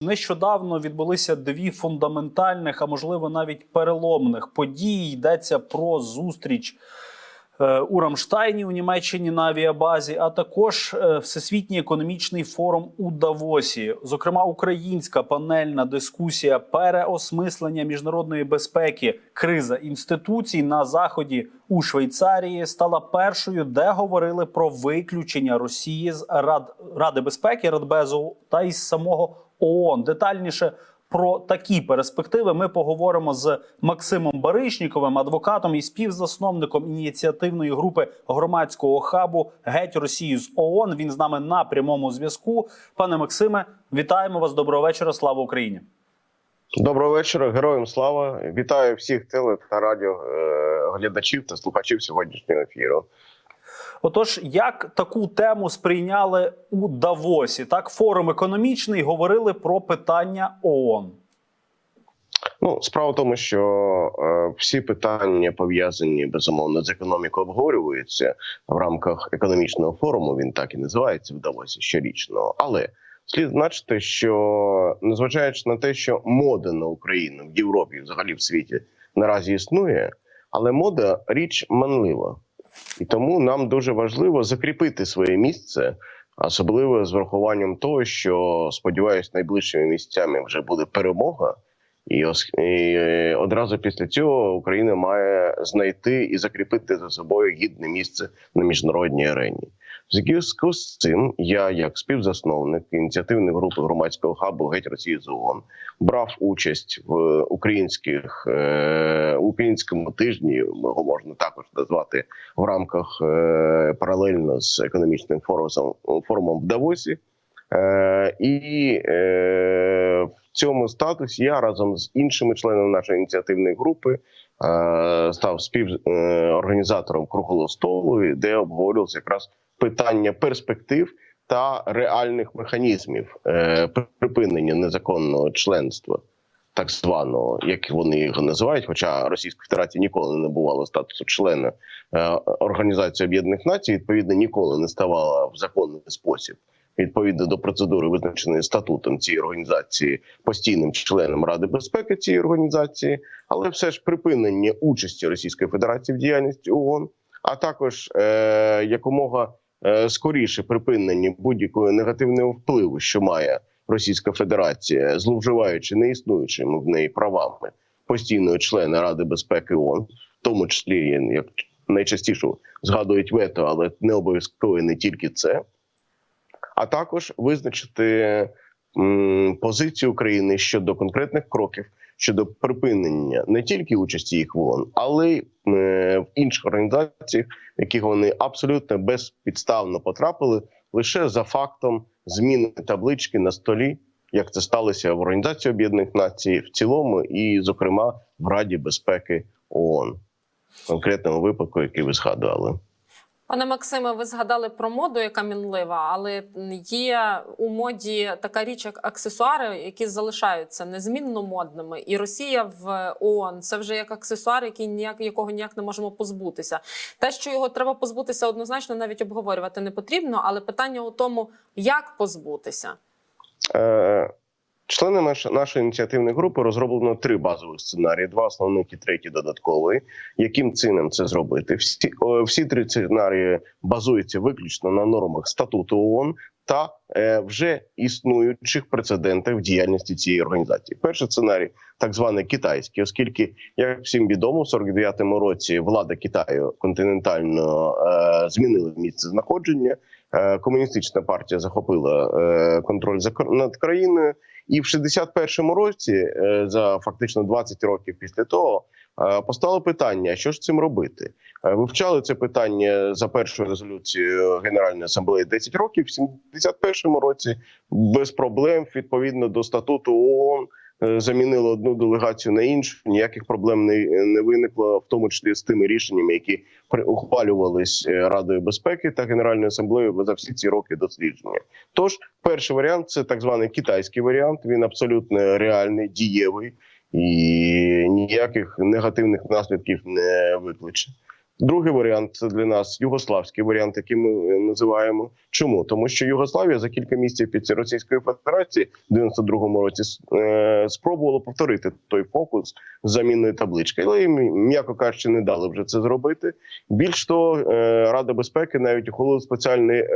Нещодавно відбулися дві фундаментальних, а можливо навіть переломних події. Йдеться про зустріч е, у Рамштайні у Німеччині на авіабазі, а також е, Всесвітній економічний форум у Давосі. Зокрема, українська панельна дискусія переосмислення міжнародної безпеки, криза інституцій на заході у Швейцарії стала першою, де говорили про виключення Росії з Рад Ради безпеки Радбезу та із самого ООН. Детальніше про такі перспективи ми поговоримо з Максимом Баришніковим, адвокатом і співзасновником ініціативної групи громадського хабу Геть Росію з ООН. Він з нами на прямому зв'язку. Пане Максиме, вітаємо вас. Доброго вечора. Слава Україні. Доброго вечора, героям слава! Вітаю всіх теле та радіо е, глядачів та слухачів сьогоднішнього ефіру. Отож, як таку тему сприйняли у Давосі? Так, форум економічний говорили про питання ООН. Ну, справа в тому, що е, всі питання пов'язані безумовно з економікою, обговорюються в рамках економічного форуму. Він так і називається в Давосі щорічно. Але слід значити, що незважаючи на те, що мода на Україну в Європі, взагалі в світі наразі існує, але мода річ манлива. І тому нам дуже важливо закріпити своє місце, особливо з врахуванням того, що сподіваюся, найближчими місцями вже буде перемога, і, е, одразу після цього Україна має знайти і закріпити за собою гідне місце на міжнародній арені. Зв'язку з цим я, як співзасновник ініціативної групи громадського хабу Геть Росії з ООН, брав участь в українських е, українському тижні. Його можна також назвати в рамках е, паралельно з економічним форумом, форумом в Давосі. Е, і е, в цьому статусі я разом з іншими членами нашої ініціативної групи е, став співорганізатором круглого столу, де обговорювалося якраз питання перспектив та реальних механізмів е, припинення незаконного членства, так званого, як вони його називають. Хоча Російська Федерація ніколи не набувала статусу члена е, Організації Об'єднаних Націй, відповідно ніколи не ставала в законний спосіб. Відповідно до процедури, визначеної статутом цієї організації, постійним членом Ради безпеки цієї організації, але все ж припинення участі Російської Федерації в діяльності ООН, а також е, якомога е, скоріше припинення будь-якого негативного впливу, що має Російська Федерація, зловживаючи неіснуючими в неї правами постійного члена Ради безпеки ООН, в тому числі як найчастіше згадують вето, але не обов'язково не тільки це а також визначити позицію України щодо конкретних кроків щодо припинення не тільки участі їх в ООН, але й в інших організаціях, в яких вони абсолютно безпідставно потрапили лише за фактом зміни таблички на столі, як це сталося в Організації Об'єднаних Націй в цілому, і, зокрема, в Раді безпеки ООН. В конкретному випадку, який ви згадували. Пане Максиме, ви згадали про моду, яка мінлива, але є у моді така річ, як аксесуари, які залишаються незмінно модними. І Росія в ООН це вже як аксесуар, який ніяк якого ніяк не можемо позбутися. Те, що його треба позбутися, однозначно навіть обговорювати не потрібно. Але питання у тому, як позбутися. Е, Члени наш- нашої ініціативної групи розроблено три базових сценарії: два основних і третій додатковий. Яким чином це зробити? Всі всі три сценарії базуються виключно на нормах статуту ООН та е, вже існуючих прецедентах в діяльності цієї організації. Перший сценарій, так званий китайський, оскільки як всім відомо, в 49-му році влада Китаю континентально е, змінила місце знаходження. Е, комуністична партія захопила контроль за над країною. І в 61-му році, е, за фактично 20 років після того, е, постало питання: що ж цим робити? Е, Вивчали це питання за першою резолюцією Генеральної асамблеї 10 років. В 71-му році без проблем відповідно до статуту ООН замінили одну делегацію на іншу. Ніяких проблем не, не виникло, в тому числі з тими рішеннями, які ухвалювались е, Радою безпеки та Генеральною асамблеєю за всі ці роки дослідження. Тож, перший варіант це так званий китайський варіант. Він абсолютно реальний, дієвий і ніяких негативних наслідків не викличе. Другий варіант для нас югославський варіант, який ми е, називаємо. Чому? Тому що Югославія за кілька місяців після Російської Федерації в 92-му році е, спробувала повторити той фокус з заміною таблички, але їм, м'яко кажучи, не дали вже це зробити. Більш того, е, Рада безпеки навіть ухвалила спеціальне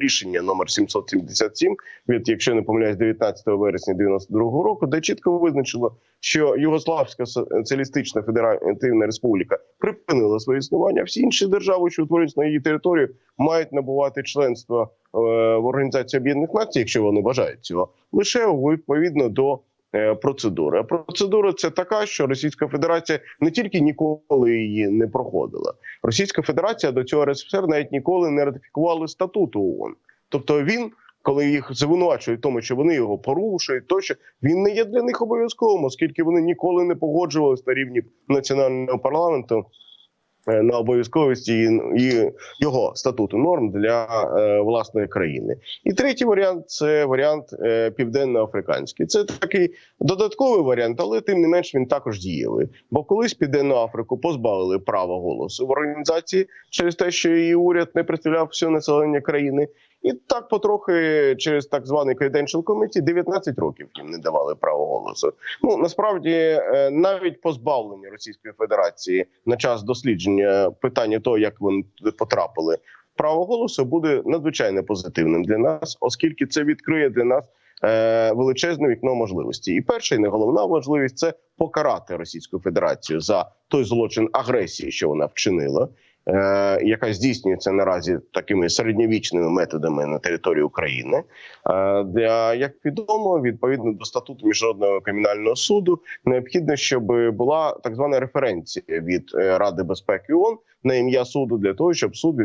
рішення номер 777 від, якщо не помиляюсь, 19 вересня 92-го року, де чітко визначило, що Югославська соціалістична федеративна республіка припинила своє існування. Всі інші держави, що утворюються на її території, мають набувати членство е, в Організації Об'єднаних Націй, якщо вони бажають цього, лише відповідно до е, процедури. А процедура це така, що Російська Федерація не тільки ніколи її не проходила. Російська Федерація до цього РСФСР навіть ніколи не ратифікували статуту ООН. Тобто він. Коли їх звинувачують тому, що вони його порушують, тощо він не є для них обов'язковим, оскільки вони ніколи не погоджувалися на рівні національного парламенту на обов'язковості і, і його статуту норм для е, власної країни. І третій варіант це варіант е, південноафриканський. Це такий додатковий варіант, але тим не менш він також дієвий. Бо колись Південну Африку позбавили права голосу в організації через те, що її уряд не представляв все населення країни. І так потрохи через так званий Credential Committee 19 років їм не давали право голосу. Ну насправді е, навіть позбавлення Російської Федерації на час дослідження питання того, як вони потрапили, право голосу буде надзвичайно позитивним для нас, оскільки це відкриє для нас е, величезне вікно можливості. І перша і не головна можливість це покарати Російську Федерацію за той злочин агресії, що вона вчинила. Е, яка здійснюється наразі такими середньовічними методами на території України, е, як відомо, відповідно до статуту міжнародного кримінального суду, необхідно, щоб була так звана референція від е, Ради безпеки ООН на ім'я суду для того, щоб суд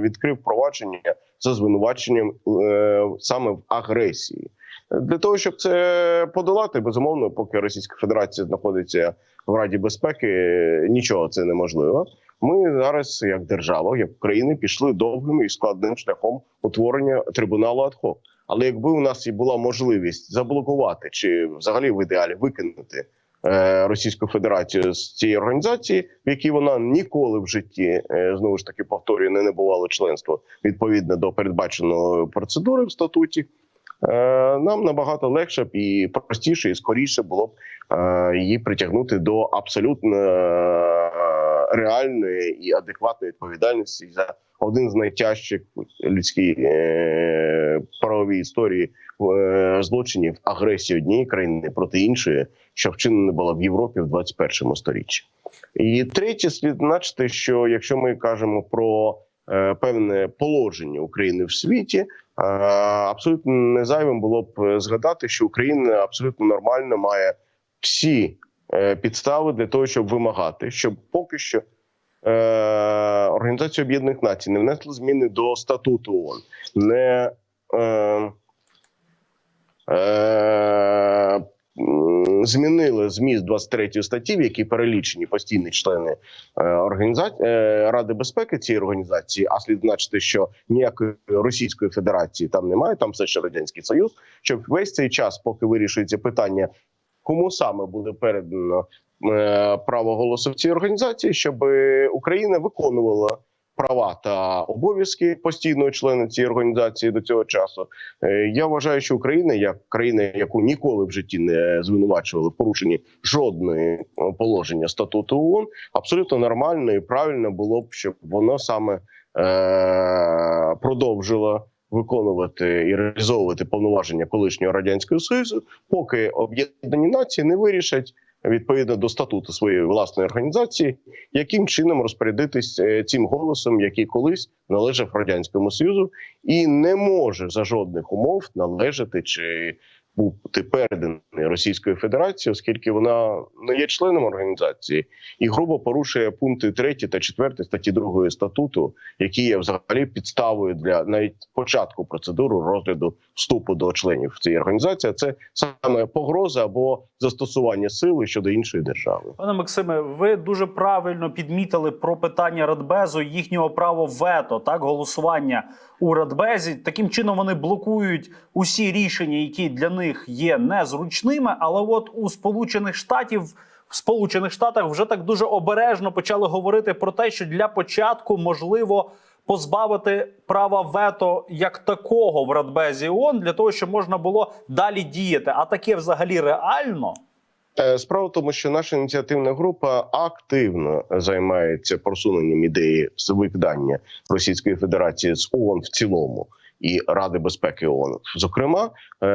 відкрив провадження за звинуваченням саме в агресії. Для того щоб це подолати, безумовно, поки Російська Федерація знаходиться в Раді безпеки, нічого це неможливо. Ми зараз, як держава, як країни, пішли довгим і складним шляхом утворення трибуналу адхок. Але якби у нас і була можливість заблокувати чи взагалі в ідеалі викинути е, Російську Федерацію з цієї організації, в якій вона ніколи в житті е, знову ж таки повторюю, не набувало членство відповідно до передбаченої процедури в статуті. Е, нам набагато легше б і простіше, і скоріше було б е, її притягнути до абсолютно е, реальної і адекватної відповідальності за один з найтяжчих е, правовій історії злочинів агресії однієї країни проти іншої, що вчинена була в Європі в 21 сторіччі. І третє, слід значити, що якщо ми кажемо про певне положення України в світі. Е, Абсолютно не зайвим було б згадати, що Україна абсолютно нормально має всі е, підстави для того, щоб вимагати, щоб поки що е, Організація Об'єднаних Націй не внесла зміни до статуту ООН, не е, е, змінили зміст 23 статті, в якій перелічені постійні члени е, організації е, Ради безпеки цієї організації, а слід значити, що ніякої Російської Федерації там немає, там все ще радянський союз. Щоб весь цей час, поки вирішується питання, кому саме буде передано е, право голосу в цій організації, щоб Україна виконувала. Права та обов'язки постійного члена цієї організації до цього часу. Е, Я вважаю, що Україна, як країна, яку ніколи в житті не звинувачували в порушенні жодної положення статуту ООН, абсолютно нормально і правильно було б, щоб воно саме е- продовжило виконувати і реалізовувати повноваження колишнього радянського союзу, поки об'єднані нації не вирішать. Відповідно до статуту своєї власної організації, яким чином розпорядитись е, цим голосом, який колись належав радянському союзу, і не може за жодних умов належати чи бути переданий Російської Федерації, оскільки вона не є членом організації і грубо порушує пункти 3 та 4 статті 2 статуту, які є взагалі підставою для навіть початку процедури розгляду вступу до членів цієї організації. Це саме погроза або застосування сили щодо іншої держави. Пане Максиме, ви дуже правильно підмітили про питання Радбезу, їхнього право вето, так голосування у Радбезі. Таким чином вони блокують усі рішення, які для них є незручними. Але от у Сполучених Штатів в Сполучених Штатах вже так дуже обережно почали говорити про те, що для початку можливо позбавити права вето як такого в Радбезі ООН, для того, щоб можна було далі діяти. А таке взагалі реально. Е, Справа в тому, що наша ініціативна група активно займається просуненням ідеї викидання Російської Федерації з ООН в цілому і Ради безпеки ООН. Зокрема, е,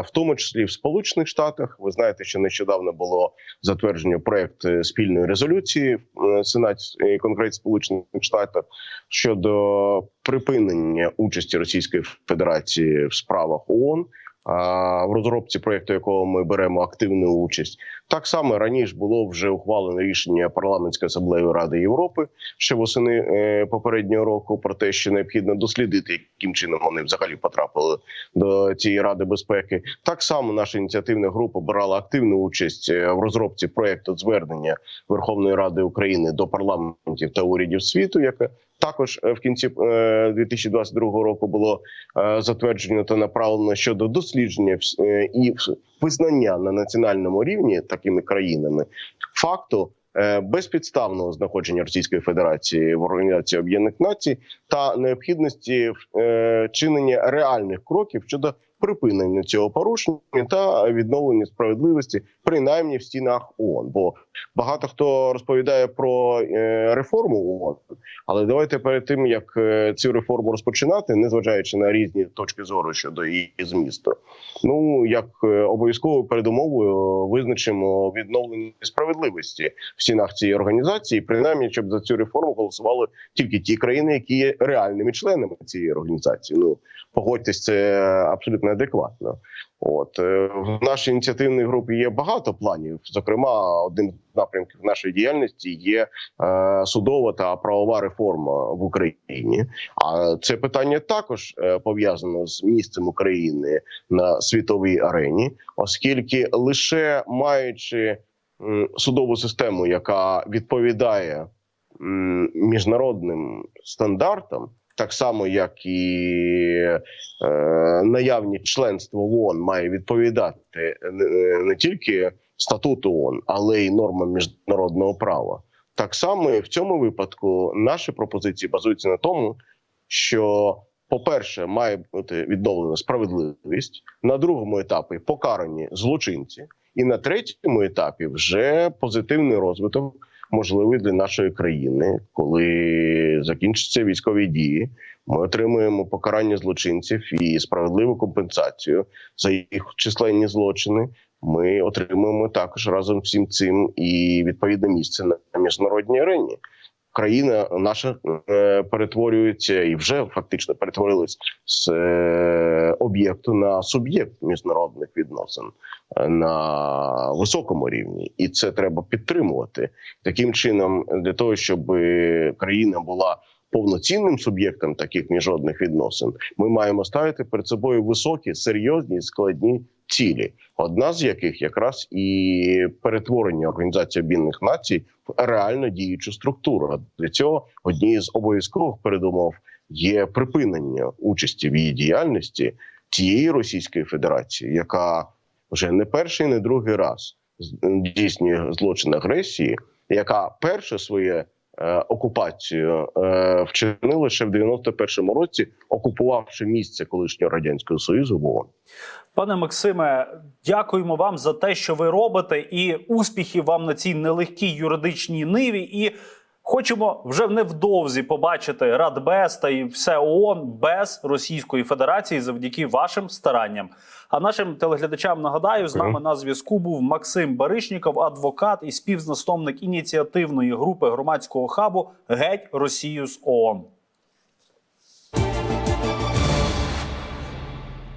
в тому числі в Сполучених Штатах. Ви знаєте, що нещодавно було затверджено проект спільної резолюції в е, Сенаті Конгресі Сполучених Штатів щодо припинення участі Російської Федерації в справах ООН. В розробці проекту, якого ми беремо активну участь, так само раніше було вже ухвалено рішення парламентської асамблеї Ради Європи ще восени е, попереднього року про те, що необхідно дослідити, яким чином вони взагалі потрапили до цієї ради безпеки. Так само наша ініціативна група брала активну участь е, в розробці проекту звернення Верховної Ради України до парламентів та урядів світу, яке також е, в кінці е, 2022 року було е, затверджено та направлено щодо дослідження е, і визнання на національному рівні такими країнами факту е, безпідставного знаходження Російської Федерації в Організації Об'єднаних Націй та необхідності вчинення чинення реальних кроків щодо припинення цього порушення та відновлення справедливості, принаймні в стінах ООН. Бо багато хто розповідає про е, реформу ООН, але давайте перед тим як е, цю реформу розпочинати, незважаючи на різні точки зору щодо її змісту, ну як е, обов'язковою передумовою визначимо відновлення справедливості в стінах цієї організації, принаймні, щоб за цю реформу голосували тільки ті країни, які є реальними членами цієї організації. Ну погодьтесь, це абсолютно адекватно. От е, в нашій ініціативній групі є багато планів. Зокрема, одним з напрямків нашої діяльності є е, судова та правова реформа в Україні. А це питання також е, пов'язано з місцем України на світовій арені, оскільки лише маючи судову систему, яка відповідає міжнародним стандартам, так само як і е, наявні членство в ООН має відповідати не, не тільки статуту ООН, але й нормам міжнародного права. Так само і в цьому випадку наші пропозиції базуються на тому, що, по-перше, має бути відновлена справедливість, на другому етапі покарані злочинці, і на третьому етапі вже позитивний розвиток можливий для нашої країни, коли закінчаться військові дії. Ми отримуємо покарання злочинців і справедливу компенсацію за їх численні злочини. Ми отримуємо також разом всім цим і відповідне місце на міжнародній арені. Країна наша е, перетворюється і вже фактично перетворилась з е, об'єкту на суб'єкт міжнародних відносин е, на високому рівні, і це треба підтримувати. Таким чином, для того, щоб країна була повноцінним суб'єктом таких міжнародних відносин, ми маємо ставити перед собою високі, серйозні, складні цілі. Одна з яких якраз і перетворення Організації Об'єднаних Націй в реально діючу структуру. Для цього однією з обов'язкових передумов є припинення участі в її діяльності тієї Російської Федерації, яка вже не перший, не другий раз здійснює злочин агресії, яка перше своє окупацію вчинили ще в 91-му році, окупувавши місце колишнього радянського союзу в ООН. Пане Максиме, дякуємо вам за те, що ви робите, і успіхів вам на цій нелегкій юридичній ниві. І хочемо вже невдовзі побачити Радбез та і все ООН без Російської Федерації завдяки вашим старанням. А нашим телеглядачам нагадаю, з нами на зв'язку був Максим Баришніков, адвокат і співзасновник ініціативної групи громадського хабу Геть Росію з ООН.